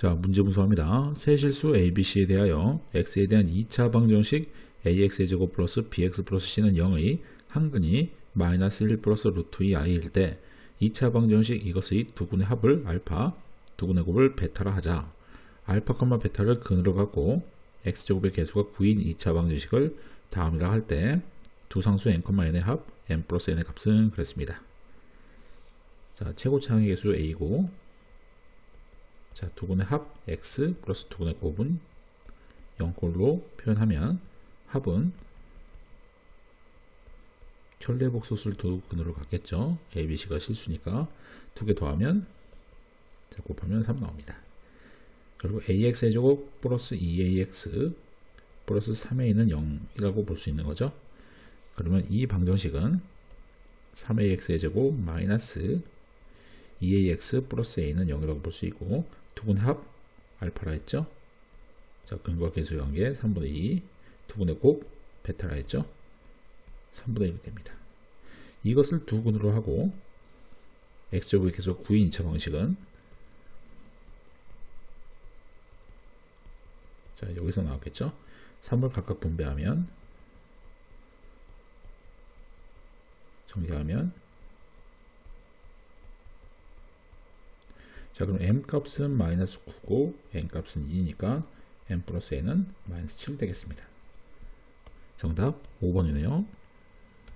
자, 문제 분석합니다. 세실수 ABC에 대하여 x에 대한 2차 방정식 ax의 제곱 플러스 bx 플러스 c는 0의 한근이 마이너스 1 플러스 루트 2i일 때 2차 방정식 이것의 두근의 합을 알파, 두근의 곱을 베타라 하자. 알파, 베타를 근으로 갖고 x제곱의 개수가 9인 2차 방정식을 다음이라 할 때 두 상수 n, n의 합 n 플러스 n의 값은 그랬습니다. 자, 최고차항의 개수 a고 자, 두근의 합 x 플러스 두근의 곱은 0꼴로 표현하면 합은 켤레복소수를 두 근으로 갖겠죠. a, b, c가 실수니까 두 개 더하면 자, 곱하면 3 나옵니다. 그리고 ax의 제곱 플러스 2ax 플러스 3a는 0이라고 볼 수 있는 거죠. 그러면 이 방정식은 3ax의 제곱 마이너스 2ax 플러스 a는 0이라고 볼 수 있고 두분의 합 알파라 했죠. 자, 근과 계수 관계 3분의 2 두분의 곱 베타라 했죠. 3분의 1이 됩니다. 이것을 두 근으로 하고 x제곱의 계수 9인 2차 방식은 자, 여기서 나왔겠죠. 3을 각각 분배하면 정리하면 자 그럼 m 값은 마이너스 9고 n 값은 2니까 m 플러스 n은 마이너스 7 되겠습니다. 정답 5번이네요.